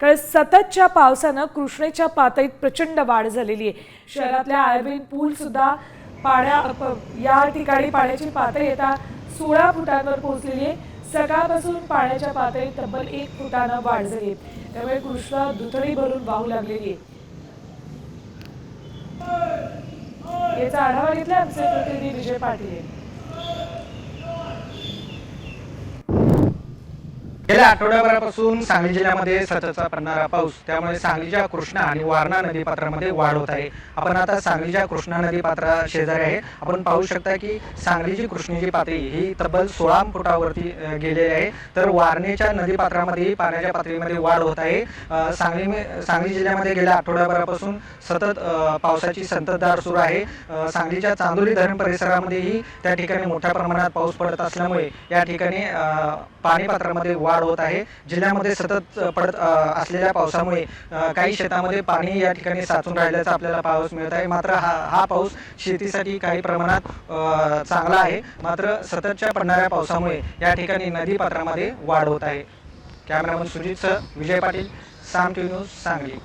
कारण सततच्या पावसानं कृष्णेच्या पातळीत प्रचंड वाढ झालेली आहे. शहरातल्या आयर्विन पूल सुद्धा पाण्या या ठिकाणी पाण्याची पातळी आता सोळा फुटांवर पोहोचलेली आहे. सकाळपासून पाण्याच्या पातळीत तब्बल एक फुटानं वाढ झाली आहे. त्यामुळे कृष्णा दुथडी भरून वाहू लागलेली आहे. याचा आढावा घेतला आमचे प्रतिनिधी विजय पाटील. गेल्या आठवड्याभरापासून सांगली जिल्ह्यामध्ये सततचा पडणारा पाऊस त्यामुळे सांगलीच्या कृष्णा आणि वारणा नदीपात्रामध्ये वाढ होत आहे. आपण आता सांगलीच्या कृष्णा नदीपात्रा शेजारी आहे. आपण पाहू शकता की सांगलीची कृष्णेची पातळी ही तब्बल सोळा फुटावरती गेलेली आहे. तर वारणेच्या नदीपात्रामध्ये पाण्याच्या पातळीमध्ये वाढ होत आहे. सांगली सांगली जिल्ह्यामध्ये गेल्या आठवड्याभरापासून सतत पावसाची संततधार सुरू आहे. सांगलीच्या चांदोली धरण परिसरामध्येही त्या ठिकाणी मोठ्या प्रमाणात पाऊस पडत असल्यामुळे या ठिकाणी पाणी पात्रामध्ये वाढ होत आहे. जिल्ह्यामध्ये सतत पडत असलेल्या पावसामुळे काही शेतामध्ये पाणी या ठिकाणी साचून राहिल्याचं आपल्याला पाऊस मिळत आहे. मात्र हा हा पाऊस शेतीसाठी काही प्रमाणात चांगला आहे. मात्र सततच्या पडणाऱ्या पावसामुळे या ठिकाणी नदीपात्रामध्ये वाढ होत आहे. कॅमेरामन सुजितसह विजय पाटील साम टी न्यूज सांगली.